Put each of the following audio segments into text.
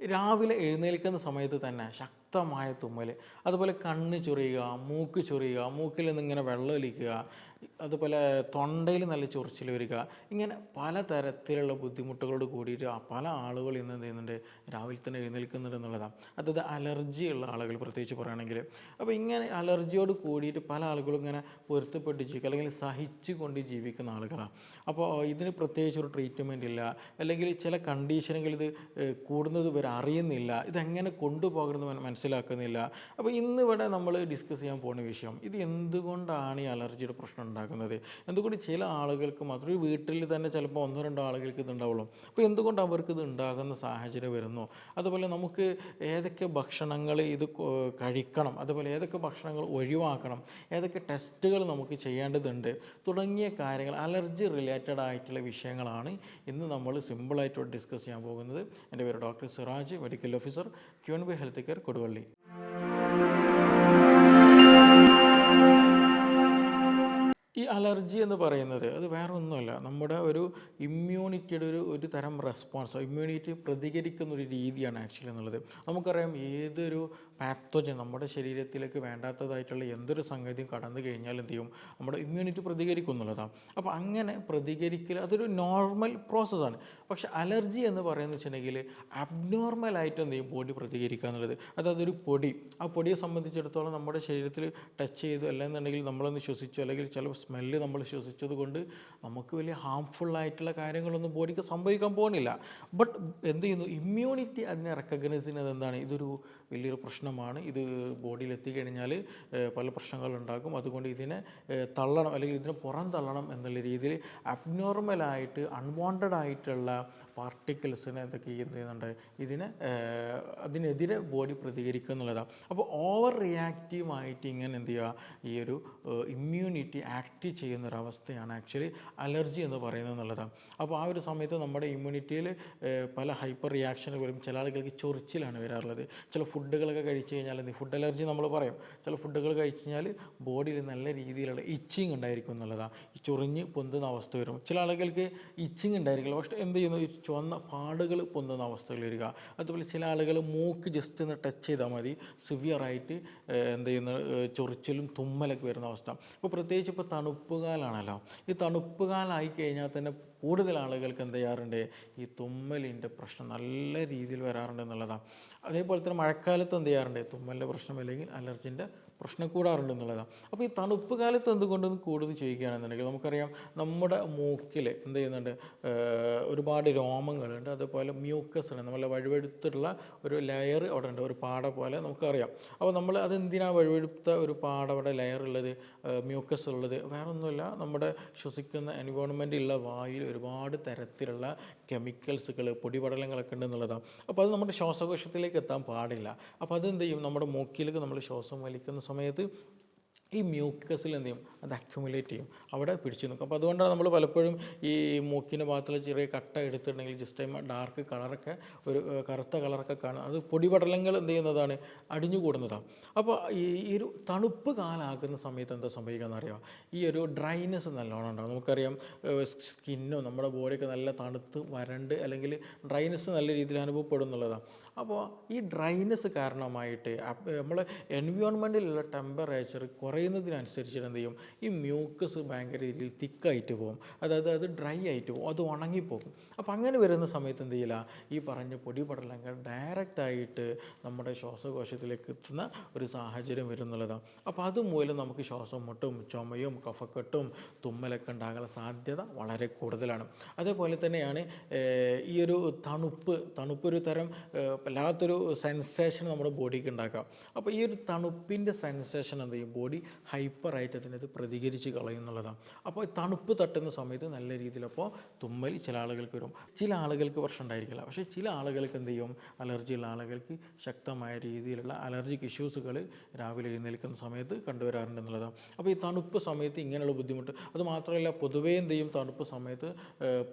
രാവിലെ എഴുന്നേൽക്കുന്ന സമയത്ത് തന്നെ ശക്തമായ തുമ്മൽ. അതുപോലെ കണ്ണ് ചൊറിയുക മൂക്ക് ചൊറിയുക മൂക്കിൽ നിന്നിങ്ങനെ വെള്ളം ഒലിക്കുക അതുപോലെ തൊണ്ടയിൽ നല്ല ചൊറിച്ചിൽ വരിക. ഇങ്ങനെ പല തരത്തിലുള്ള ബുദ്ധിമുട്ടുകളോട് കൂടിയിട്ട് പല ആളുകൾ ഇന്ന് എന്ത് ചെയ്യുന്നുണ്ട്? രാവിലെ തന്നെ എഴുന്നേൽക്കുന്നുണ്ട് എന്നുള്ളതാണ്. അതായത് ഉള്ള ആളുകൾ പ്രത്യേകിച്ച് പറയുകയാണെങ്കിൽ. അപ്പോൾ ഇങ്ങനെ അലർജിയോട് കൂടിയിട്ട് പല ആളുകളും ഇങ്ങനെ പൊരുത്തപ്പെട്ട് ജീവിക്കുക അല്ലെങ്കിൽ സഹിച്ചുകൊണ്ട് ജീവിക്കുന്ന ആളുകളാണ്. അപ്പോൾ ഇതിന് പ്രത്യേകിച്ച് ഒരു ട്രീറ്റ്മെന്റ് ഇല്ല. അല്ലെങ്കിൽ ചില കണ്ടീഷനുകൾ ഇത് കൂടുന്നത് വരെ അറിയുന്നില്ല. ഇതെങ്ങനെ കൊണ്ടുപോകണമെന്ന് മന- മനസ്സിലാക്കുന്നില്ല. അപ്പോൾ ഇന്ന് ഇവിടെ നമ്മൾ ഡിസ്കസ് ചെയ്യാൻ പോകുന്ന വിഷയം ഇത് എന്തുകൊണ്ടാണ് ഈ അലർജിയുടെ പ്രശ്നം ഉണ്ടാക്കുന്നത് എന്തുകൊണ്ട് ചില ആളുകൾക്ക് മാത്രം ഒരു വീട്ടിൽ തന്നെ ചിലപ്പോൾ ഒന്നോ രണ്ടോ ആളുകൾക്ക് ഇത് ഉണ്ടാവുള്ളൂ അപ്പോൾ എന്തുകൊണ്ട് അവർക്ക് ഇത് ഉണ്ടാകുന്ന സാഹചര്യം വരുന്നു? അതുപോലെ നമുക്ക് ഏതൊക്കെ ഭക്ഷണങ്ങൾ ഇത് കഴിക്കണം അതുപോലെ ഏതൊക്കെ ഭക്ഷണങ്ങൾ ഒഴിവാക്കണം ഏതൊക്കെ ടെസ്റ്റുകൾ നമുക്ക് ചെയ്യേണ്ടതുണ്ട് തുടങ്ങിയ കാര്യങ്ങൾ അലർജി റിലേറ്റഡ് ആയിട്ടുള്ള വിഷയങ്ങളാണ് ഇന്ന് നമ്മൾ സിമ്പിളായിട്ട് ഡിസ്കസ് ചെയ്യാൻ പോകുന്നത്. എന്റെ പേര് doctor Siraj medical officer Queen B health care Koduvally. Allergy എന്ന് പറയുന്നത് അത് വേറെ ഒന്നുമല്ല നമ്മുടെ ഒരു ഇമ്മ്യൂണിറ്റിയുടെ ഒരു ഒരു തരം റെസ്പോൺസ് ഇമ്മ്യൂണിറ്റി പ്രതികരിക്കുന്ന ഒരു രീതിയാണ് ആക്ച്വലി എന്നുള്ളത്. നമുക്കറിയാം ഏതൊരു പാത്തോജൻ നമ്മുടെ ശരീരത്തിലേക്ക് വേണ്ടാത്തതായിട്ടുള്ള എന്തൊരു സംഗതിയും കടന്നു കഴിഞ്ഞാൽ എന്ത് ചെയ്യും? നമ്മുടെ ഇമ്മ്യൂണിറ്റി പ്രതികരിക്കും എന്നുള്ളതാണ് അപ്പോൾ അങ്ങനെ പ്രതികരിക്കൽ അതൊരു നോർമൽ പ്രോസസ്സാണ് പക്ഷെ അലർജി എന്ന് പറയുന്നത് വെച്ചിട്ടുണ്ടെങ്കിൽ അബ്നോർമൽ ആയിട്ട് എന്ത് ചെയ്യും? ബോഡി പ്രതികരിക്കുക എന്നുള്ളത്. അതായത് ഒരു പൊടി. ആ പൊടിയെ സംബന്ധിച്ചിടത്തോളം നമ്മുടെ ശരീരത്തിൽ ടച്ച് ചെയ്തു അല്ലെന്നുണ്ടെങ്കിൽ നമ്മളൊന്ന് ശ്വസിച്ചു അല്ലെങ്കിൽ ചില സ്മെല്ല് നമ്മൾ ശ്വസിച്ചത് കൊണ്ട് നമുക്ക് വലിയ ഹാംഫുള്ളായിട്ടുള്ള കാര്യങ്ങളൊന്നും ബോഡിക്ക് സംഭവിക്കാൻ പോകുന്നില്ല. ബട്ട് എന്ത് ചെയ്യുന്നു? ഇമ്മ്യൂണിറ്റി അതിനെ റെക്കഗ്നൈസ് ചെയ്യുന്നത് എന്താണ്? ഇതൊരു വലിയൊരു പ്രശ്നമാണ്. ഇത് ബോഡിയിൽ എത്തിക്കഴിഞ്ഞാൽ പല പ്രശ്നങ്ങളുണ്ടാകും അതുകൊണ്ട് ഇതിനെ തള്ളണം അല്ലെങ്കിൽ ഇതിനെ പുറം തള്ളണം എന്നുള്ള രീതിയിൽ അബ്നോർമലായിട്ട് അൺവാണ്ടഡ് ആയിട്ടുള്ള പാർട്ടിക്കിൾസിനെ എന്തൊക്കെ എന്ത് ചെയ്യുന്നുണ്ട് ഇതിനെ അതിനെതിരെ ബോഡി പ്രതികരിക്കുക എന്നുള്ളതാണ് അപ്പോൾ ഓവർ റിയാക്റ്റീവായിട്ട് ഇങ്ങനെ എന്ത് ചെയ്യുക? ഈ ഒരു ഇമ്മ്യൂണിറ്റി ചെയ്യുന്ന ഒരു അവസ്ഥയാണ് ആക്ച്വലി അലർജി എന്ന് പറയുന്നത് എന്നുള്ളത്. അപ്പോൾ ആ ഒരു സമയത്ത് നമ്മുടെ ഇമ്മ്യൂണിറ്റിയിൽ പല ഹൈപ്പർ റിയാക്ഷനുകൾ വരും ചില ആളുകൾക്ക് ചൊറിച്ചിലാണ് വരാറുള്ളത്. ചില ഫുഡുകളൊക്കെ കഴിച്ചു കഴിഞ്ഞാൽ ഫുഡ് അലർജി നമ്മൾ പറയും. ചില ഫുഡുകൾ കഴിച്ചു കഴിഞ്ഞാൽ ബോഡിയിൽ നല്ല രീതിയിലുള്ള ഇച്ചിങ് ഉണ്ടായിരിക്കും എന്നുള്ളതാണ് ഈ ചൊറിഞ്ഞ് പൊന്തുന്ന അവസ്ഥ വരും. ചില ആളുകൾക്ക് ഇച്ചിങ് ഉണ്ടായിരിക്കില്ല. പക്ഷേ എന്ത് ചെയ്യുന്നു? ചുവന്ന പാടുകൾ പൊന്തുന്ന അവസ്ഥകൾ വരിക. അതുപോലെ ചില ആളുകൾ മൂക്ക് ജസ്റ്റ് ഒന്ന് ടച്ച് ചെയ്താൽ മതി. സിവിയറായിട്ട് എന്ത് ചെയ്യുന്ന? ചൊറിച്ചിലും തുമ്മലൊക്കെ വരുന്ന അവസ്ഥ. ഇപ്പോൾ പ്രത്യേകിച്ച് ഇപ്പോൾ തണുപ്പ് കാലമാണല്ലോ ഈ തണുപ്പ് കാലമായി കഴിഞ്ഞാൽ തന്നെ കൂടുതൽ ആളുകൾക്ക് എന്ത് ചെയ്യാറുണ്ട്? ഈ തുമ്മലിന്റെ പ്രശ്നം നല്ല രീതിയിൽ വരാറുണ്ട് എന്നുള്ളതാണ്. അതേപോലെ തന്നെ മഴക്കാലത്ത് എന്ത് ചെയ്യാറുണ്ട്? തുമ്മലിന്റെ പ്രശ്നം അല്ലെങ്കിൽ അലർജിന്റെ പ്രശ്നം കൂടാറുണ്ട് എന്നുള്ളതാണ് അപ്പോൾ ഈ തണുപ്പ് കാലത്ത് എന്തുകൊണ്ടെന്ന് കൂടുതൽ ചെയ്യുകയാണെന്നുണ്ടെങ്കിൽ നമുക്കറിയാം നമ്മുടെ മൂക്കിൽ എന്ത് ചെയ്യുന്നുണ്ട്? ഒരുപാട് രോമങ്ങളുണ്ട്. അതുപോലെ മ്യൂക്കസ് ഉണ്ട്. നമ്മളെ വഴുവെടുത്തിട്ടുള്ള ഒരു ലെയർ അവിടെ ഉണ്ട്. ഒരു പാട പോലെ നമുക്കറിയാം. അപ്പോൾ നമ്മൾ അതെന്തിനാണ് വഴുവെടുത്ത ഒരു പാട അവിടെ ലെയർ ഉള്ളത്? മ്യൂക്കസ് ഉള്ളത്. വേറെ ഒന്നുമില്ല നമ്മുടെ ശ്വസിക്കുന്ന എൻവയോൺമെന്റിലുള്ള വായിൽ ഒരുപാട് തരത്തിലുള്ള കെമിക്കൽസുകൾ പൊടിപടലങ്ങളൊക്കെ ഉണ്ട് എന്നുള്ളതാണ്. അപ്പോൾ അത് നമ്മുടെ ശ്വാസകോശത്തിലേക്ക് എത്താൻ പാടില്ല. അപ്പോൾ അതെന്ത് ചെയ്യും? നമ്മുടെ മൂക്കിലേക്ക് നമ്മൾ ശ്വാസം വലിക്കുന്ന സമയത്ത് ഈ മ്യൂക്കസിൽ എന്ത് ചെയ്യും? അത് അക്യുമുലേറ്റ് ചെയ്യും. അവിടെ പിടിച്ചു നിൽക്കും. അപ്പോൾ അതുകൊണ്ടാണ് നമ്മൾ പലപ്പോഴും ഈ മൂക്കിന്റെ ഭാഗത്തുള്ള ചെറിയ കട്ട എടുത്തിട്ടുണ്ടെങ്കിൽ ജസ്റ്റ് ടൈം ഡാർക്ക് കളറൊക്കെ ഒരു കറുത്ത കളറൊക്കെ കാണും. അത് പൊടിപടലങ്ങൾ എന്ത് ചെയ്യുന്നതാണ്? അടിഞ്ഞുകൂടുന്നതാണ് അപ്പോൾ ഈ ഒരു തണുപ്പ് കാലാകുന്ന സമയത്ത് എന്താ സംഭവിക്കുക അറിയാം ഈ ഒരു ഡ്രൈനെസ് നല്ലോണം ഉണ്ടാകും നമുക്കറിയാം സ്കിന്നും നമ്മുടെ ബോഡിയൊക്കെ നല്ല തണുത്ത് വരണ്ട് അല്ലെങ്കിൽ ഡ്രൈനെസ് നല്ല രീതിയിൽ അനുഭവപ്പെടും എന്നുള്ളതാണ്. അപ്പോൾ ഈ ഡ്രൈനെസ് കാരണമായിട്ട് നമ്മൾ എൻവയോൺമെന്റിലുള്ള ടെമ്പറേച്ചർ കുറയുന്നതിനനുസരിച്ചിട്ട് എന്ത് ചെയ്യും ഈ മ്യൂക്കസ് ഭയങ്കര രീതിയിൽ തിക്കായിട്ട് പോകും. അതായത് അത് ഡ്രൈ ആയിട്ട് പോകും. അത് ഉണങ്ങിപ്പോകും. അപ്പോൾ അങ്ങനെ വരുന്ന സമയത്ത് എന്ത് ചെയ്യില്ല ഈ പറഞ്ഞ പൊടിപടലങ്ങൾ ഡയറക്റ്റായിട്ട് നമ്മുടെ ശ്വാസകോശത്തിലേക്ക് എത്തുന്ന ഒരു സാഹചര്യം വരുന്നുള്ളതാണ് അപ്പോൾ അതുമൂലം നമുക്ക് ശ്വാസം മുട്ടും ചുമയും കഫക്കെട്ടും തുമ്മലൊക്കെ ഉണ്ടാകാനുള്ള സാധ്യത വളരെ കൂടുതലാണ്. അതേപോലെ തന്നെയാണ് ഈ ഒരു തണുപ്പ് തണുപ്പ് ഒരു തരം വല്ലാത്തൊരു സെൻസേഷൻ നമ്മുടെ ബോഡിക്ക് ഉണ്ടാക്കാം. അപ്പോൾ ഈ ഒരു തണുപ്പിന്റെ സെൻസേഷൻ എന്ത് ചെയ്യും ബോഡി ഹൈപ്പറായിട്ട് അതിനത് പ്രതികരിച്ച് കളയുന്നുള്ളതാണ് അപ്പോൾ തണുപ്പ് തട്ടുന്ന സമയത്ത് നല്ല രീതിയിൽ അപ്പോൾ തുമ്മൽ ചില ആളുകൾക്ക് വരും. ചില ആളുകൾക്ക് പ്രശ്നം ഉണ്ടായിരിക്കില്ല. പക്ഷേ ചില ആളുകൾക്ക് എന്ത് ചെയ്യും? അലർജി ഉള്ള ആളുകൾക്ക് ശക്തമായ രീതിയിലുള്ള അലർജിക് ഇഷ്യൂസുകൾ രാവിലെ എഴുന്നേൽക്കുന്ന സമയത്ത് കണ്ടുവരാറുണ്ട് എന്നുള്ളതാണ്. അപ്പോൾ ഈ തണുപ്പ് സമയത്ത് ഇങ്ങനെയുള്ള ബുദ്ധിമുട്ട് അത് മാത്രമല്ല പൊതുവേ എന്ത് ചെയ്യും? തണുപ്പ് സമയത്ത്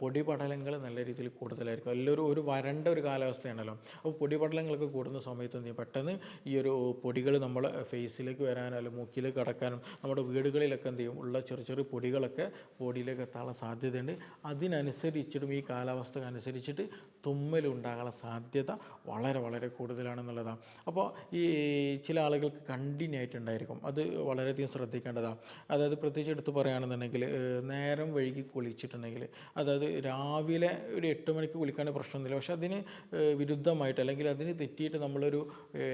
പൊടിപടലങ്ങൾ നല്ല രീതിയിൽ കൂടുതലായിരിക്കും. എല്ലാവരും ഒരു വരണ്ട ഒരു കാലാവസ്ഥയാണല്ലോ. അപ്പോൾ പൊടിപടലങ്ങളൊക്കെ കൂടുന്ന സമയത്ത് എന്ത് ചെയ്യും? പെട്ടെന്ന് ഈ ഒരു പൊടികൾ നമ്മൾ ഫേസിലേക്ക് വരാനോ അല്ലെങ്കിൽ മൂക്കിലേക്ക് കടക്കാനും നമ്മുടെ വീടുകളിലൊക്കെ എന്ത് ചെയ്യും? ഉള്ള ചെറിയ ചെറിയ പൊടികളൊക്കെ ബോഡിയിലേക്ക് എത്താനുള്ള സാധ്യതയുണ്ട്. അതിനനുസരിച്ചിട്ടും ഈ കാലാവസ്ഥ അനുസരിച്ചിട്ട് തുമ്മലുണ്ടാകാനുള്ള സാധ്യത വളരെ വളരെ കൂടുതലാണെന്നുള്ളതാണ് അപ്പോൾ ഈ ചില ആളുകൾക്ക് കണ്ടിന്യൂ ആയിട്ടുണ്ടായിരിക്കും അത് വളരെയധികം ശ്രദ്ധിക്കേണ്ടതാണ് അതായത് പ്രത്യേകിച്ച് എടുത്ത് പറയുകയാണെന്നുണ്ടെങ്കിൽ നേരം വഴുകി കുളിച്ചിട്ടുണ്ടെങ്കിൽ അതായത് രാവിലെ ഒരു എട്ട് മണിക്ക് കുളിക്കാൻ പ്രശ്നമൊന്നുമില്ല. പക്ഷേ അതിന് വിരുദ്ധമായിട്ട് അല്ലെങ്കിൽ അതിന് തെറ്റിയിട്ട് നമ്മളൊരു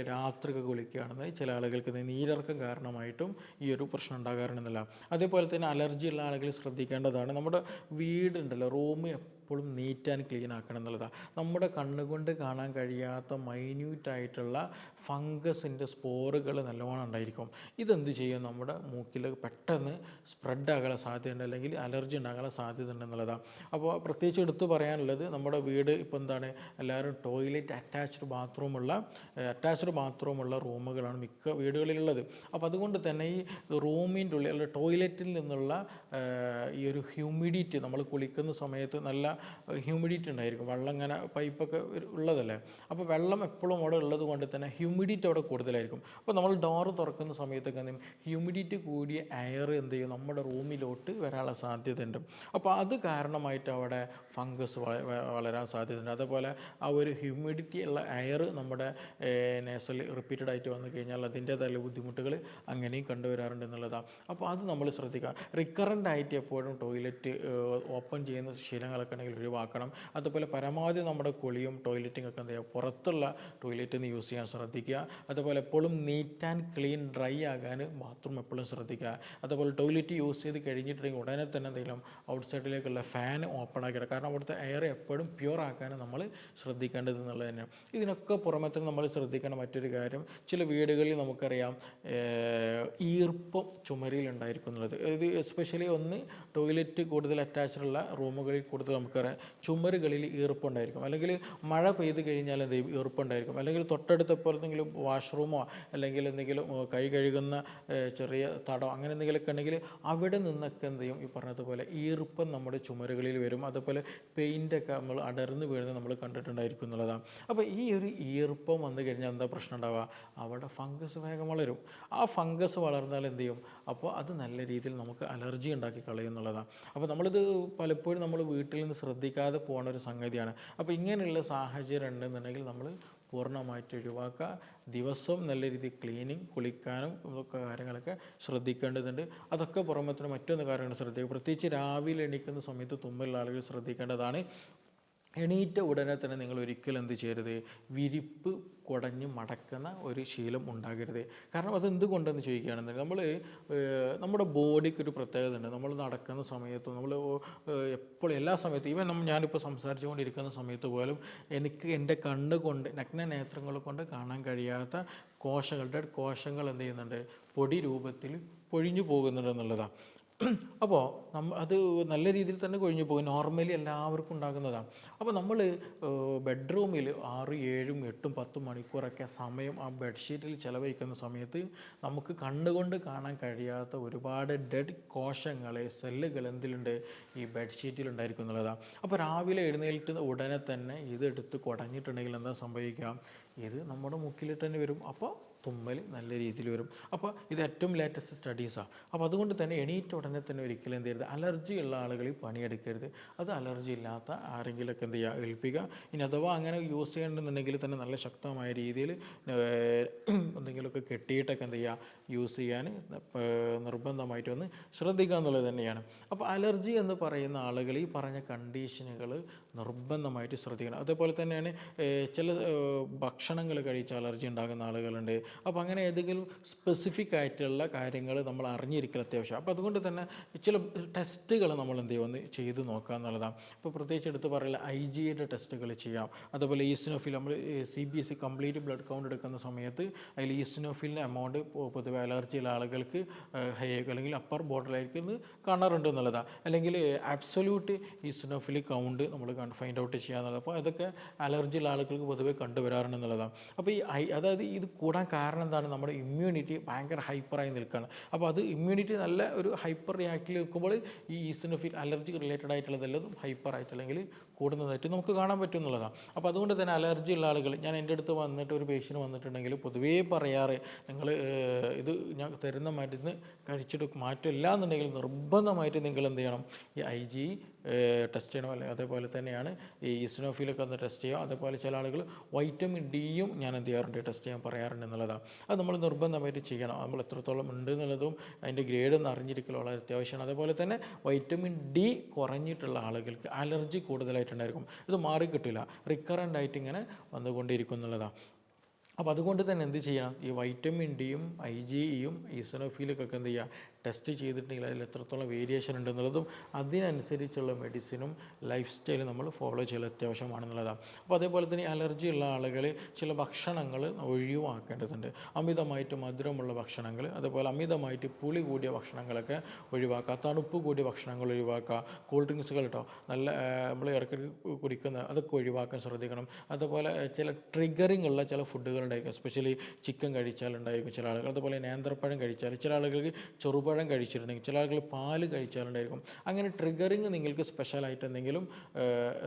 രാത്രിക്ക് കുളിക്കുകയാണെന്നുണ്ടെങ്കിൽ ചില ആളുകൾക്ക് നീരിറക്കം കാരണമായിട്ടും ഈ ഒരു പ്രശ്നം ഉണ്ടാകാറുണ്ടെന്നില്ല. അതേപോലെ തന്നെ അലർജി ഉള്ള ആളുകൾ ശ്രദ്ധിക്കേണ്ടതാണ്. നമ്മുടെ വീടുണ്ടല്ലോ റൂം എപ്പോഴും നീറ്റ് ആൻഡ് ക്ലീൻ ആക്കണം എന്നുള്ളതാണ് നമ്മുടെ കണ്ണുകൊണ്ട് കാണാൻ കഴിയാത്ത മൈന്യൂട്ടായിട്ടുള്ള ഫംഗസിന്റെ സ്പോറുകൾ നല്ലോണം ഉണ്ടായിരിക്കും. ഇതെന്ത് ചെയ്യും? നമ്മുടെ മൂക്കിൽ പെട്ടെന്ന് സ്പ്രെഡ് ആകാനുള്ള സാധ്യതയുണ്ട്. അല്ലെങ്കിൽ അലർജി ഉണ്ടാകാൻ സാധ്യത ഉണ്ടെന്നുള്ളതാണ് അപ്പോൾ പ്രത്യേകിച്ച് എടുത്തു പറയാനുള്ളത് നമ്മുടെ വീട് ഇപ്പോൾ എന്താണ്? എല്ലാവരും ടോയ്ലറ്റ് അറ്റാച്ച്ഡ് ബാത്റൂമുള്ള അറ്റാച്ച്ഡ് ബാത്റൂമുള്ള റൂമുകളാണ് മിക്ക വീടുകളിലുള്ളത്. അപ്പോൾ അതുകൊണ്ട് തന്നെ ഈ റൂമിന്റെ ഉള്ളിൽ അല്ലെങ്കിൽ ടോയ്ലറ്റിൽ നിന്നുള്ള ഈ ഒരു ഹ്യൂമിഡിറ്റി നമ്മൾ കുളിക്കുന്ന സമയത്ത് നല്ല ഹ്യൂമിഡിറ്റി ഉണ്ടായിരിക്കും. വെള്ളം ഇങ്ങനെ പൈപ്പൊക്കെ ഉള്ളതല്ലേ? അപ്പോൾ വെള്ളം എപ്പോഴും അവിടെ ഉള്ളത് കൊണ്ട് തന്നെ ഹ്യൂമിഡിറ്റി അവിടെ കൂടുതലായിരിക്കും. അപ്പോൾ നമ്മൾ ഡോറ് തുറക്കുന്ന സമയത്തൊക്കെ എന്തെങ്കിലും ഹ്യൂമിഡിറ്റി കൂടിയ എയർ എന്ത് ചെയ്യും? നമ്മുടെ റൂമിലോട്ട് വരാനുള്ള സാധ്യതയുണ്ട്. അപ്പോൾ അത് കാരണമായിട്ട് അവിടെ ഫംഗസ് വളരാൻ സാധ്യതയുണ്ട്. അതുപോലെ ആ ഒരു ഹ്യൂമിഡിറ്റി ഉള്ള എയർ നമ്മുടെ നേസൽ റിപ്പീറ്റഡ് ആയിട്ട് വന്നു കഴിഞ്ഞാൽ അതിന്റേതായ ബുദ്ധിമുട്ടുകൾ അങ്ങനെയും കണ്ടുവരാറുണ്ട് എന്നുള്ളതാണ് അപ്പോൾ അത് നമ്മൾ ശ്രദ്ധിക്കുക. റിക്കറന്റ് ആയിട്ട് എപ്പോഴും ടോയ്ലറ്റ് ഓപ്പൺ ചെയ്യുന്ന ശീലങ്ങളൊക്കെ ഉണ്ടെങ്കിൽ ഒഴിവാക്കണം. അതുപോലെ പരമാവധി നമ്മുടെ കുളിയും ടോയ്ലറ്റും ഒക്കെ എന്ത് ചെയ്യുക പുറത്തുള്ള ടോയ്ലറ്റ് നിന്ന് യൂസ് ചെയ്യാൻ ശ്രദ്ധിക്കുക. അതുപോലെ എപ്പോഴും നീറ്റ് ആൻഡ് ക്ലീൻ ഡ്രൈ ആകാൻ ബാത്റൂം എപ്പോഴും ശ്രദ്ധിക്കുക. അതുപോലെ ടോയ്ലറ്റ് യൂസ് ചെയ്ത് കഴിഞ്ഞിട്ടുണ്ടെങ്കിൽ ഉടനെ തന്നെ എന്തെങ്കിലും ഔട്ട് സൈഡിലേക്കുള്ള ഫാൻ ഓപ്പൺ ആക്കിയിടുക കാരണം അവിടുത്തെ എയർ എപ്പോഴും പ്യുവർ ആക്കാൻ നമ്മൾ ശ്രദ്ധിക്കേണ്ടത് എന്നുള്ളത് തന്നെയാണ്. ഇതിനൊക്കെ പുറമെ തന്നെ നമ്മൾ ശ്രദ്ധിക്കേണ്ട മറ്റൊരു കാര്യം ചില വീടുകളിൽ നമുക്കറിയാം ഈർപ്പം ചുമരിൽ ഉണ്ടായിരിക്കും എന്നുള്ളത് ഇത് എസ്പെഷ്യലി ഒന്ന് ടോയ്ലറ്റ് കൂടുതൽ അറ്റാച്ച്ഡുള്ള റൂമുകളിൽ കൂടുതൽ നമുക്കറിയാം ചുമരുകളിൽ ഈർപ്പുണ്ടായിരിക്കും. അല്ലെങ്കിൽ മഴ പെയ്ത് കഴിഞ്ഞാൽ എന്ത് ചെയ്യും? ഈർപ്പുണ്ടായിരിക്കും. അല്ലെങ്കിൽ തൊട്ടടുത്ത എന്തെങ്കിലും വാഷ്റൂമോ അല്ലെങ്കിൽ എന്തെങ്കിലും കൈ കഴുകുന്ന ചെറിയ തടോ അങ്ങനെ എന്തെങ്കിലുമൊക്കെ ഉണ്ടെങ്കിൽ അവിടെ നിന്നൊക്കെ എന്ത് ചെയ്യും? ഈ പറഞ്ഞതുപോലെ ഈർപ്പം നമ്മുടെ ചുമരുകളിൽ വരും. അതുപോലെ പെയിന്റൊക്കെ നമ്മൾ അടർന്നു വീഴുന്നത് നമ്മൾ കണ്ടിട്ടുണ്ടായിരിക്കും എന്നുള്ളതാണ്. അപ്പോൾ ഈ ഒരു ഈർപ്പം വന്നു കഴിഞ്ഞാൽ എന്താ പ്രശ്നം ഉണ്ടാവുക? അവിടെ ഫംഗസ് വേഗം വളരും. ആ ഫംഗസ് വളർന്നാൽ എന്ത് ചെയ്യും? അപ്പോൾ അത് നല്ല രീതിയിൽ നമുക്ക് അലർജി ഉണ്ടാക്കി കളയും എന്നുള്ളതാണ്. അപ്പോൾ നമ്മളിത് പലപ്പോഴും നമ്മൾ വീട്ടിൽ നിന്ന് ശ്രദ്ധിക്കാതെ പോകുന്ന ഒരു സംഗതിയാണ്. അപ്പോൾ ഇങ്ങനെയുള്ള സാഹചര്യം ഉണ്ടെന്നുണ്ടെങ്കിൽ നമ്മൾ പൂർണമായിട്ട് ഒഴിവാക്കുക. ദിവസവും നല്ല രീതിയിൽ ക്ലീനിങ് കുളിക്കാനും കാര്യങ്ങളൊക്കെ ശ്രദ്ധിക്കേണ്ടതുണ്ട്. അതൊക്കെ പുറമത്തിന് മറ്റൊന്ന് കാര്യങ്ങൾ ശ്രദ്ധിക്കുക. പ്രത്യേകിച്ച് രാവിലെ എണീക്കുന്ന സമയത്ത് തുമ്മലുള്ള ആളുകൾ ശ്രദ്ധിക്കേണ്ടതാണ്. എണീറ്റ ഉടനെ തന്നെ നിങ്ങൾ ഒരിക്കലും എന്ത് ചെയ്യരുത്? വിരിപ്പ് കുടഞ്ഞ് മടക്കുന്ന ഒരു ശീലം ഉണ്ടാകരുത്. കാരണം അത് എന്തുകൊണ്ടെന്ന് ചോദിക്കുകയാണെന്നുണ്ടെങ്കിൽ നമ്മൾ നമ്മുടെ ബോഡിക്ക് ഒരു പ്രത്യേകത ഉണ്ട് നമ്മൾ നടക്കുന്ന സമയത്ത് നമ്മൾ എപ്പോഴും എല്ലാ സമയത്തും ഈവൻ നമ്മൾ ഞാനിപ്പോൾ സംസാരിച്ചുകൊണ്ടിരിക്കുന്ന സമയത്ത് പോലും എനിക്ക് എന്റെ കണ്ണ് കൊണ്ട് നഗ്ന നേത്രങ്ങൾ കൊണ്ട് കാണാൻ കഴിയാത്ത കോശങ്ങളുടെ കോശങ്ങൾ എന്ത് ചെയ്യുന്നുണ്ട്? പൊടി രൂപത്തിൽ പൊഴിഞ്ഞു പോകുന്നുണ്ട് എന്നുള്ളതാണ് അപ്പോൾ നമ്മ അത് നല്ല രീതിയിൽ തന്നെ കൊഴിഞ്ഞു പോകും. നോർമലി എല്ലാവർക്കും ഉണ്ടാകുന്നതാണ്. അപ്പോൾ നമ്മൾ ബെഡ്റൂമിൽ ആറ് ഏഴും എട്ടും പത്തും മണിക്കൂറൊക്കെ സമയം ആ ബെഡ്ഷീറ്റിൽ ചിലവഴിക്കുന്ന സമയത്ത് നമുക്ക് കണ്ണുകൊണ്ട് കാണാൻ കഴിയാത്ത ഒരുപാട് ഡെഡ് കോശങ്ങൾ സെല്ലുകൾ എന്തിലുണ്ട് ഈ ബെഡ്ഷീറ്റിൽ ഉണ്ടായിരിക്കും എന്നുള്ളതാണ് അപ്പോൾ രാവിലെ എഴുന്നേൽറ്റ് ഉടനെ തന്നെ ഇതെടുത്ത് കുടഞ്ഞിട്ടുണ്ടെങ്കിൽ എന്താ സംഭവിക്കുക? ഇത് നമ്മുടെ മുക്കിലിട്ട് തന്നെ വരും. അപ്പോൾ തുമ്മൽ നല്ല രീതിയിൽ വരും. അപ്പോൾ ഇത് ഏറ്റവും ലേറ്റസ്റ്റ് സ്റ്റഡീസാണ് അപ്പോൾ അതുകൊണ്ട് തന്നെ എണീറ്റ ഉടനെ തന്നെ ഒരിക്കലും എന്ത് ചെയ്യരുത്. അലർജി ഉള്ള ആളുകളിൽ പണിയെടുക്കരുത് അത് അലർജി ഇല്ലാത്ത ആരെങ്കിലുമൊക്കെ എന്ത് ചെയ്യുക? ഏൽപ്പിക്കുക. ഇനി അഥവാ അങ്ങനെ യൂസ് ചെയ്യണമെന്നുണ്ടെങ്കിൽ തന്നെ നല്ല ശക്തമായ രീതിയിൽ എന്തെങ്കിലുമൊക്കെ കെട്ടിയിട്ടൊക്കെ എന്ത് ചെയ്യുക? യൂസ് ചെയ്യാൻ നിർബന്ധമായിട്ട് ഒന്ന് ശ്രദ്ധിക്കുക എന്നുള്ളത് തന്നെയാണ്. അപ്പോൾ അലർജി എന്ന് പറയുന്ന ആളുകൾ ഈ പറഞ്ഞ കണ്ടീഷനുകൾ നിർബന്ധമായിട്ട് ശ്രദ്ധിക്കണം. അതേപോലെ തന്നെയാണ് ചില ഭക്ഷണങ്ങൾ കഴിച്ച് അലർജി ഉണ്ടാകുന്ന ആളുകളുണ്ട്. അപ്പോൾ അങ്ങനെ ഏതെങ്കിലും സ്പെസിഫിക് ആയിട്ടുള്ള കാര്യങ്ങൾ നമ്മൾ അറിഞ്ഞിരിക്കൽ അത്യാവശ്യം. അപ്പോൾ അതുകൊണ്ട് തന്നെ ചില ടെസ്റ്റുകൾ നമ്മൾ എന്ത് ചെയ്യും ഒന്ന് ചെയ്ത് നോക്കുക എന്നുള്ളതാണ്. ഇപ്പോൾ പ്രത്യേകിച്ച് എടുത്ത് പറയില്ല ഐ ജിയുടെ ടെസ്റ്റുകൾ ചെയ്യാം. അതുപോലെ ഈസ്നോഫിൽ നമ്മൾ C B S C complete blood count എടുക്കുന്ന സമയത്ത് അതിൽ ഈസ്നോഫിലിന്റെ എമൗണ്ട് പൊതുവെ അലർജിയുള്ള ആളുകൾക്ക് ഹൈ അല്ലെങ്കിൽ അപ്പർ ബോർഡറിലായിരിക്കും കാണാറുണ്ട് എന്നുള്ളതാണ്. അല്ലെങ്കിൽ ആബ്സൊല്യൂട്ട് ഈസ്നോഫിൽ കൗണ്ട് നമ്മൾ ഫൈൻഡ് ഔട്ട് ചെയ്യാന്നുള്ളത്. അപ്പോൾ അതൊക്കെ അലർജിയുള്ള ആളുകൾക്ക് പൊതുവെ കണ്ടുവരാറുണ്ട് എന്നുള്ളതാണ്. അപ്പോൾ ഈ അതായത് ഇത് കൂടാൻ കാരണം എന്താണ്? നമ്മുടെ ഇമ്മ്യൂണിറ്റി ഭയങ്കര ഹൈപ്പറായി നിൽക്കുകയാണ് അപ്പോൾ അത് ഇമ്മ്യൂണിറ്റി നല്ല ഒരു ഹൈപ്പർ റിയാക്റ്റിൽ നിൽക്കുമ്പോൾ ഈ ഈസിനോഫിൽ അലർജി റിലേറ്റഡ് ആയിട്ടുള്ളതെല്ലാം ഹൈപ്പർ ആയിട്ട് അല്ലെങ്കിൽ കൂടുന്നതായിട്ട് നമുക്ക് കാണാൻ പറ്റും എന്നുള്ളതാണ് അപ്പോൾ അതുകൊണ്ട് തന്നെ അലർജി ഉള്ള ആളുകൾ ഞാൻ എന്റെ അടുത്ത് വന്നിട്ട് ഒരു പേഷ്യന്റ് വന്നിട്ടുണ്ടെങ്കിൽ പൊതുവേ പറയാറ് നിങ്ങൾ ഇത് ഞാൻ തരുന്ന മരുന്ന് കഴിച്ചിട്ട് മാറ്റമില്ല എന്നുണ്ടെങ്കിൽ നിർബന്ധമായിട്ട് നിങ്ങൾ എന്ത് ചെയ്യണം? ഈ ഐ ജി ടെസ്റ്റ് ചെയ്യണം. അല്ലെങ്കിൽ അതേപോലെ തന്നെയാണ് ഈ ഇസ്നോഫിലൊക്കെ ഒന്ന് ടെസ്റ്റ് ചെയ്യുക. അതേപോലെ ചില ആളുകൾ വൈറ്റമിൻ ഡിയും ഞാൻ എന്ത് ചെയ്യാറുണ്ട്? ടെസ്റ്റ് ചെയ്യാൻ പറയാറുണ്ട് എന്നുള്ളതാണ് അത് നമ്മൾ നിർബന്ധമായിട്ട് ചെയ്യണം. നമ്മൾ എത്രത്തോളം ഉണ്ട് എന്നുള്ളതും അതിന്റെ ഗ്രേഡ് ഒന്ന് അറിഞ്ഞിരിക്കൽ വളരെ അത്യാവശ്യമാണ്. അതേപോലെ തന്നെ വൈറ്റമിൻ ഡി കുറഞ്ഞിട്ടുള്ള ആളുകൾക്ക് അലർജി കൂടുതലായിട്ടുണ്ടായിരിക്കും ഇത് മാറിക്കിട്ടില്ല റിക്കറന്റ് ആയിട്ട് ഇങ്ങനെ വന്നുകൊണ്ടിരിക്കും എന്നുള്ളതാണ് അപ്പോൾ അതുകൊണ്ട് തന്നെ എന്ത് ചെയ്യണം? ഈ വൈറ്റമിൻ ഡിയും ഐ ജി ഇയും ഈസനോഫീലൊക്കെ എന്ത് ചെയ്യുക? ടെസ്റ്റ് ചെയ്തിട്ടുണ്ടെങ്കിൽ അതിൽ എത്രത്തോളം വേരിയേഷൻ ഉണ്ടെന്നുള്ളതും അതിനനുസരിച്ചുള്ള മെഡിസിനും ലൈഫ് സ്റ്റൈലും നമ്മൾ ഫോളോ ചെയ്യൽ അത്യാവശ്യമാണെന്നുള്ളതാണ്. അപ്പോൾ അതേപോലെ തന്നെ അലർജി ഉള്ള ആളുകൾ ചില ഭക്ഷണങ്ങൾ ഒഴിവാക്കേണ്ടതുണ്ട്. അമിതമായിട്ട് മധുരമുള്ള ഭക്ഷണങ്ങൾ അതേപോലെ അമിതമായിട്ട് പുളി കൂടിയ ഭക്ഷണങ്ങളൊക്കെ ഒഴിവാക്കുക തണുപ്പ് കൂടിയ ഭക്ഷണങ്ങൾ ഒഴിവാക്കുക കൂൾ ഡ്രിങ്ക്സുകൾ കേട്ടോ നല്ല നമ്മൾ ഇടയ്ക്കിടയ്ക്ക് കുടിക്കുന്ന അതൊക്കെ ഒഴിവാക്കാൻ ശ്രദ്ധിക്കണം. അതുപോലെ ചില ട്രിഗറിങ് ഉള്ള ചില ഫുഡുകൾ ഉണ്ടായിരിക്കും. എസ്പെഷ്യലി ചിക്കൻ കഴിച്ചാൽ ഉണ്ടായിരിക്കും ചില ആളുകൾ. അതുപോലെ നേന്ത്രപ്പഴം കഴിച്ചാൽ ചില ആളുകൾക്ക് ചെറുപഴം കഴിച്ചിട്ടുണ്ടെങ്കിൽ ചില ആളുകൾ പാൽ കഴിച്ചാലുണ്ടായിരിക്കും. അങ്ങനെ ട്രിഗറിങ് നിങ്ങൾക്ക് സ്പെഷ്യലായിട്ട് എന്തെങ്കിലും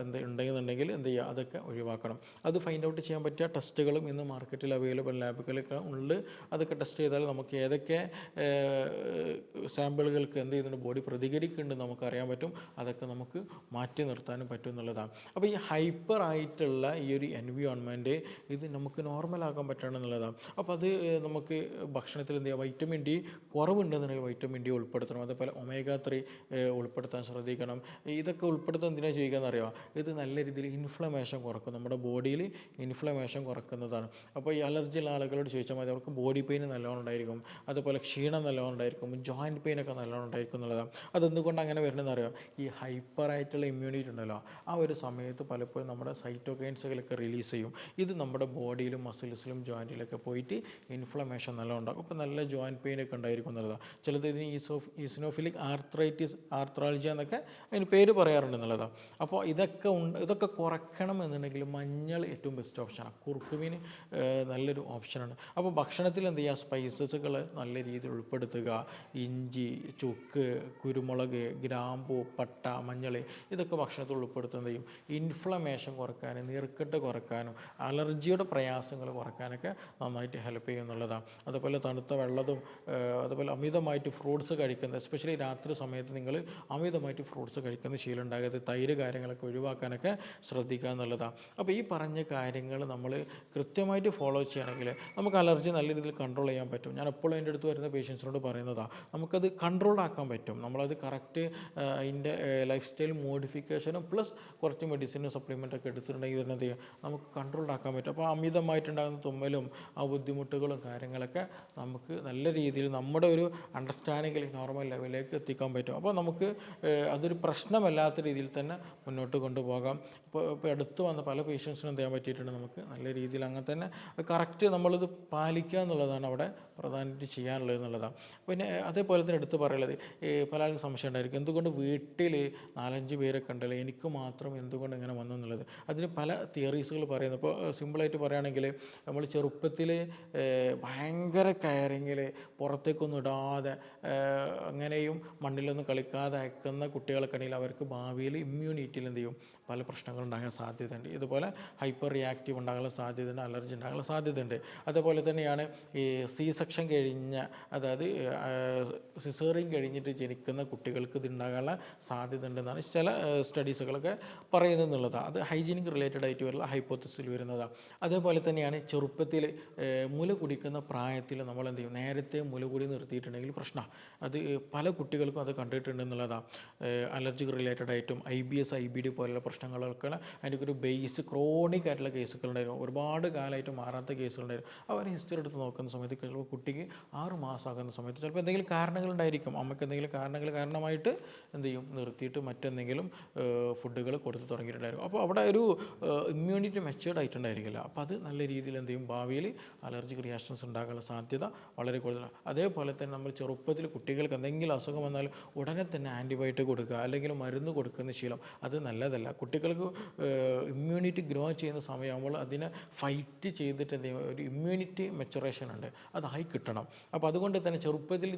എന്ത് ഉണ്ടെന്നുണ്ടെങ്കിൽ എന്ത് ചെയ്യുക? അതൊക്കെ ഒഴിവാക്കണം. അത് ഫൈൻഡ് ഔട്ട് ചെയ്യാൻ പറ്റിയ ടെസ്റ്റുകളും ഇന്ന് മാർക്കറ്റിൽ അവൈലബിൾ ലാബുകളൊക്കെ ഉണ്ട്. അതൊക്കെ ടെസ്റ്റ് ചെയ്താൽ നമുക്ക് ഏതൊക്കെ സാമ്പിളുകൾക്ക് എന്ത് ചെയ്യുന്നുണ്ട്? ബോഡി പ്രതികരിക്കുന്നുണ്ട് നമുക്ക് അറിയാൻ പറ്റും. അതൊക്കെ നമുക്ക് മാറ്റി നിർത്താനും പറ്റും എന്നുള്ളതാണ്. അപ്പോൾ ഈ ഹൈപ്പർ ആയിട്ടുള്ള ഈ ഒരു എൻവിയോൺമെന്റ് ഇത് നമുക്ക് നോർമലാക്കാൻ പറ്റണം എന്നുള്ളതാണ്. അപ്പോൾ അത് നമുക്ക് ഭക്ഷണത്തിൽ എന്ത് ചെയ്യുക? വൈറ്റമിൻ ഡി കുറവുണ്ടെന്നുണ്ടെങ്കിൽ വൈറ്റമിൻ ഡി ഉൾപ്പെടുത്തണം. അതേപോലെ ഒമേഗ ത്രീ ഉൾപ്പെടുത്താൻ ശ്രദ്ധിക്കണം. ഇതൊക്കെ ഉൾപ്പെടുത്താൻ എന്തിനാണ് ചെയ്യുക അറിയാം ഇത് നല്ല രീതിയിൽ ഇൻഫ്ലമേഷൻ കുറക്കും. നമ്മുടെ ബോഡിയിൽ ഇൻഫ്ലമേഷൻ കുറക്കുന്നതാണ്. അപ്പോൾ ഈ അലർജി ഉള്ള ആളുകളോട് ചോദിച്ചാൽ മതി. അവർക്ക് ബോഡി പെയിൻ നല്ലോണം ഉണ്ടായിരിക്കും. അതുപോലെ ക്ഷീണം നല്ലോണം ഉണ്ടായിരിക്കും. ജോയിന്റ് പെയിൻ ഒക്കെ നല്ലോണം ഉണ്ടായിരിക്കും എന്നുള്ളതാണ്. അതെന്തുകൊണ്ട് അങ്ങനെ വരണമെന്ന് അറിയാം ഈ ഹൈപ്പർ ആയിട്ടുള്ള ഇമ്മ്യൂണിറ്റി ഉണ്ടല്ലോ. ആ ഒരു സമയത്ത് പലപ്പോഴും നമ്മുടെ സൈറ്റോകൈൻസുകളൊക്കെ റിലീസ് ചെയ്യും. ഇത് നമ്മുടെ ബോഡിയിലും മസിൽസിലും ജോയിന്റിലൊക്കെ പോയിട്ട് ഇൻഫ്ലമേഷൻ നല്ലോണം ഉണ്ടാകും അപ്പോൾ നല്ല ജോയിന്റ് പെയിൻ ഒക്കെ ഉണ്ടായിരിക്കും എന്നുള്ളതാണ്. ചിലത് ഇതിന് ഈസോഫ് ഈസിനോഫിലിക് ആർത്രൈറ്റിസ് ആർത്രൾജിയ എന്നൊക്കെ അതിന് പേര് പറയാറുണ്ട് എന്നുള്ളതാണ് അപ്പോൾ ഇതൊക്കെ ഉണ്ട് ഇതൊക്കെ കുറയ്ക്കണം എന്നുണ്ടെങ്കിൽ മഞ്ഞൾ ഏറ്റവും ബെസ്റ്റ് ഓപ്ഷനാണ് കുറുക്കുമീൻ നല്ലൊരു ഓപ്ഷനാണ് അപ്പോൾ ഭക്ഷണത്തിൽ എന്ത് ചെയ്യുക? സ്പൈസസുകൾ നല്ല രീതിയിൽ ഉൾപ്പെടുത്തുക. ഇഞ്ചി ചുക്ക് കുരുമുളക് ഗ്രാമ്പു പട്ട മഞ്ഞൾ ഇതൊക്കെ ഭക്ഷണത്തിൽ ഉൾപ്പെടുത്തുന്നത് ഇൻഫ്ലമേഷൻ കുറയ്ക്കാനും നീർക്കെട്ട് കുറയ്ക്കാനും അലർജിയുടെ പ്രയാസങ്ങൾ കുറയ്ക്കാനൊക്കെ നന്നായിട്ട് ഹെൽപ്പ് ചെയ്യും എന്നുള്ളതാണ് അതുപോലെ തണുത്ത വെള്ളതും അതുപോലെ അമിതമായിട്ട് ഫ്രൂട്ട്സ് കഴിക്കുന്നത് എസ്പെഷ്യലി രാത്രി സമയത്ത് നിങ്ങൾ അമിതമായിട്ട് ഫ്രൂട്ട്സ് കഴിക്കുന്ന ശീലം ഉണ്ടാകരുത് തൈര് കാര്യങ്ങളൊക്കെ ഒഴിവാക്കാനൊക്കെ ശ്രദ്ധിക്കുക എന്നുള്ളതാണ് അപ്പോൾ ഈ പറഞ്ഞ കാര്യങ്ങൾ നമ്മൾ കൃത്യമായിട്ട് ഫോളോ ചെയ്യുകയാണെങ്കിൽ നമുക്ക് അലർജി നല്ല രീതിയിൽ കൺട്രോൾ ചെയ്യാൻ പറ്റും. ഞാൻ എപ്പോഴും എന്റെ അടുത്ത് വരുന്ന പേഷ്യൻസിനോട് പറയുന്നതാണ് നമുക്കത് കൺട്രോൾ ആക്കാൻ പറ്റും. നമ്മളത് കറക്റ്റ് അതിന്റെ ലൈഫ് സ്റ്റൈൽ മോഡിഫിക്കേഷനും പ്ലസ് കുറച്ച് മെഡിസിനും സപ്ലിമെന്റ് ഒക്കെ എടുത്തിട്ടുണ്ടെങ്കിൽ തന്നെ എന്ത് നമുക്ക് കൺട്രോൾ ആക്കാൻ പറ്റും. അപ്പോൾ അമിതമായിട്ടുണ്ടാകുന്ന തുമ്മലും ആ ബുദ്ധിമുട്ടുകളും കാര്യങ്ങളൊക്കെ നമുക്ക് നല്ല രീതിയിൽ നമ്മുടെ ഒരു അണ്ടർസ്റ്റാൻഡിങ്ങിൽ നോർമൽ ലെവലിലേക്ക് എത്തിക്കാൻ പറ്റും. അപ്പോൾ നമുക്ക് അതൊരു പ്രശ്നമല്ലാത്ത രീതിയിൽ തന്നെ മുന്നോട്ട് കൊണ്ടുപോകാം. ഇപ്പോൾ ഇപ്പോൾ അടുത്ത് വന്ന പല പേഷ്യൻസിനും ചെയ്യാൻ പറ്റിയിട്ടുണ്ട് നമുക്ക്. നല്ല രീതിയിൽ അങ്ങനെ തന്നെ കറക്റ്റ് നമ്മളിത് പാലിക്കുക എന്നുള്ളതാണ് അവിടെ പ്രധാനമായിട്ട് ചെയ്യാനുള്ളത് എന്നുള്ളതാണ്. പിന്നെ അതേപോലെ തന്നെ എടുത്ത് പറയുള്ളത് പല ആൾക്കും സംശയം ഉണ്ടായിരിക്കും. എന്തുകൊണ്ട് വീട്ടിൽ നാലഞ്ച് പേരൊക്കെ ഉണ്ടല്ലോ എനിക്ക് മാത്രം എന്തുകൊണ്ട് ഇങ്ങനെ വന്നു എന്നുള്ളത്? അതിന് പല തിയറീസുകൾ പറയുന്നു. ഇപ്പോൾ സിമ്പിളായിട്ട് പറയുകയാണെങ്കിൽ നമ്മൾ ചെറുപ്പത്തിൽ ഭയങ്കര കയറിങ്ങിൽ പുറത്തേക്കൊന്നും ഇടാതെ അങ്ങനെയും മണ്ണിലൊന്നും കളിക്കാതെ അയക്കുന്ന കുട്ടികൾക്കിടയിൽ അവർക്ക് ഭാവിയിൽ ഇമ്മ്യൂണിറ്റിയിൽ എന്ത് ചെയ്യും? പല പ്രശ്നങ്ങളും ഉണ്ടാകാൻ സാധ്യതയുണ്ട്. ഇതുപോലെ ഹൈപ്പർ റിയാക്റ്റീവ് ഉണ്ടാകാനുള്ള സാധ്യതയുണ്ട് അലർജി ഉണ്ടാകാനുള്ള സാധ്യതയുണ്ട്. അതുപോലെ തന്നെയാണ് ഈ സി സെക്ഷൻ കഴിഞ്ഞ അതായത് സിസേറിയൻ കഴിഞ്ഞിട്ട് ജനിക്കുന്ന കുട്ടികൾക്ക് ഇതുണ്ടാകാനുള്ള സാധ്യത ഉണ്ടെന്നാണ് ചില സ്റ്റഡീസുകളൊക്കെ പറയുന്നത് എന്നുള്ളതാണ്. അത് ഹൈജീനിക് റിലേറ്റഡ് ആയിട്ട് വരുന്ന ഹൈപ്പോത്തസിൽ വരുന്നതാണ്. അതേപോലെ തന്നെയാണ് ചെറുപ്പത്തിൽ മുല കുടിക്കുന്ന പ്രായത്തിൽ നമ്മൾ എന്ത് ചെയ്യും? നേരത്തെ മുല കുടി നിർത്തിയിട്ടുണ്ടെങ്കിൽ പ്രശ്നമാണ് അത് പല കുട്ടികൾക്കും അത് കണ്ടിട്ടുണ്ട് എന്നുള്ളതാണ് അലർജി റിലേറ്റഡ് ആയിട്ടും I B S I B D പോലുള്ള പ്രശ്നങ്ങളൊക്കെ അതിന്റെ ഒരു ബേസ് ക്രോണിക് ആയിട്ടുള്ള കേസുകളുണ്ടായിരുന്നു ഒരുപാട് കാലമായിട്ട് മാറാത്ത കേസുകളുണ്ടായിരുന്നു അവർ ഹിസ്റ്ററി എടുത്ത് നോക്കുന്ന സമയത്ത് ചിലപ്പോൾ കുട്ടിക്ക് ആറ് മാസമാകുന്ന സമയത്ത് ചിലപ്പോൾ എന്തെങ്കിലും കാരണങ്ങളുണ്ടായിരിക്കും അമ്മയ്ക്ക് എന്തെങ്കിലും കാരണങ്ങൾ കാരണമായിട്ട് എന്ത് ചെയ്യും? നിർത്തിയിട്ട് മറ്റെന്തെങ്കിലും ഫുഡുകൾ കൊടുത്ത് തുടങ്ങിയിട്ടുണ്ടായിരുന്നു അപ്പോൾ അവിടെ ഒരു ഇമ്മ്യൂണിറ്റി മെച്ചേർഡ് ആയിട്ടുണ്ടായിരിക്കില്ല. അപ്പോൾ അത് നല്ല രീതിയിൽ എന്ത് ചെയ്യും? ഭാവിയിൽ അലർജിക് റിയാക്ഷൻസ് ഉണ്ടാകാനുള്ള സാധ്യത വളരെ കൂടുതലാണ്. അതേപോലെ തന്നെ നമ്മൾ ചെറുപ്പം ചെറുപ്പത്തിൽ കുട്ടികൾക്ക് എന്തെങ്കിലും അസുഖം വന്നാൽ ഉടനെ തന്നെ ആന്റിബയോട്ടിക് കൊടുക്കുക അല്ലെങ്കിൽ മരുന്ന് കൊടുക്കുന്ന ശീലം അത് നല്ലതല്ല. കുട്ടികൾക്ക് ഇമ്മ്യൂണിറ്റി ഗ്രോ ചെയ്യുന്ന സമയമാകുമ്പോൾ അതിനെ ഫൈറ്റ് ചെയ്തിട്ട് ഒരു ഇമ്മ്യൂണിറ്റി മെച്ചുറേഷൻ ഉണ്ട്. അതായി കിട്ടണം. അപ്പോൾ അതുകൊണ്ട് തന്നെ ചെറുപ്പത്തിൽ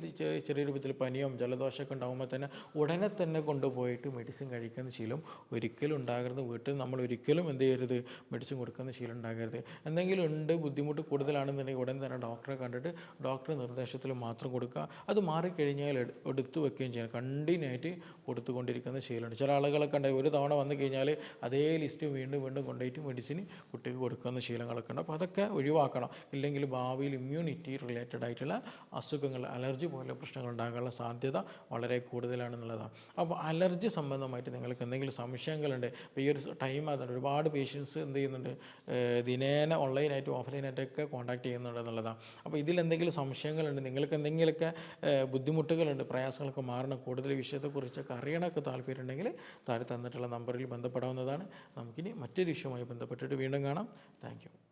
ചെറിയ രൂപത്തിൽ പനിയും ജലദോഷമൊക്കെ ഉണ്ടാകുമ്പോൾ തന്നെ ഉടനെ തന്നെ കൊണ്ടുപോയിട്ട് മെഡിസിൻ കഴിക്കുന്ന ശീലം ഒരിക്കലും ഉണ്ടാകരുത്. വീട്ടിൽ നമ്മൾ ഒരിക്കലും എന്ത് ചെയ്യരുത്? മെഡിസിൻ കൊടുക്കുന്ന ശീലം ഉണ്ടാകരുത്. എന്തെങ്കിലും ഉണ്ട് ബുദ്ധിമുട്ട് കൂടുതലാണെന്നുണ്ടെങ്കിൽ ഉടൻ തന്നെ ഡോക്ടറെ കണ്ടിട്ട് ഡോക്ടറെ നിർദ്ദേശത്തിൽ മാത്രം കൊടുക്കുക. അത് മാറിക്കഴിഞ്ഞാൽ എടുത്ത് വെക്കുകയും ചെയ്യണം. കണ്ടിന്യൂ ആയിട്ട് കൊടുത്തുകൊണ്ടിരിക്കുന്ന ശീലമുണ്ട്. ചില ആളുകളൊക്കെ ഉണ്ട് ഒരു തവണ വന്നു കഴിഞ്ഞാൽ അതേ ലിസ്റ്റ് വീണ്ടും വീണ്ടും കൊണ്ടുപോയിട്ട് മെഡിസിൻ കുട്ടിക്ക് കൊടുക്കുന്ന ശീലങ്ങളൊക്കെ ഉണ്ട്. അപ്പോൾ അതൊക്കെ ഒഴിവാക്കണം. ഇല്ലെങ്കിൽ ഭാവിയിൽ ഇമ്മ്യൂണിറ്റി റിലേറ്റഡ് ആയിട്ടുള്ള അസുഖങ്ങൾ അലർജി പോലെ പ്രശ്നങ്ങൾ ഉണ്ടാകാനുള്ള സാധ്യത വളരെ കൂടുതലാണെന്നുള്ളതാണ്. അപ്പോൾ അലർജി സംബന്ധമായിട്ട് നിങ്ങൾക്ക് എന്തെങ്കിലും സംശയങ്ങളുണ്ട് ഇപ്പോൾ ഈ ഒരു ടൈം അതാണ് ഒരുപാട് പേഷ്യൻസ് എന്ത് ചെയ്യുന്നുണ്ട് ദിനേന ഓൺലൈനായിട്ടും ഓഫ്ലൈനായിട്ടൊക്കെ കോൺടാക്ട് ചെയ്യുന്നുണ്ട് എന്നുള്ളതാണ്. അപ്പോൾ ഇതിൽ എന്തെങ്കിലും സംശയങ്ങളുണ്ട് നിങ്ങൾക്ക് എന്തെങ്കിലുമൊക്കെ ബുദ്ധിമുട്ടുകളുണ്ട് പ്രയാസങ്ങളൊക്കെ മാറണം. കൂടുതൽ വിഷയത്തെക്കുറിച്ചൊക്കെ അറിയണമൊക്കെ താല്പര്യമുണ്ടെങ്കിൽ താഴെ തന്നിട്ടുള്ള നമ്പറിൽ ബന്ധപ്പെടാവുന്നതാണ്. നമുക്കിനി മറ്റൊരു വിഷയവുമായി ബന്ധപ്പെട്ടിട്ട് വീണ്ടും കാണാം. താങ്ക്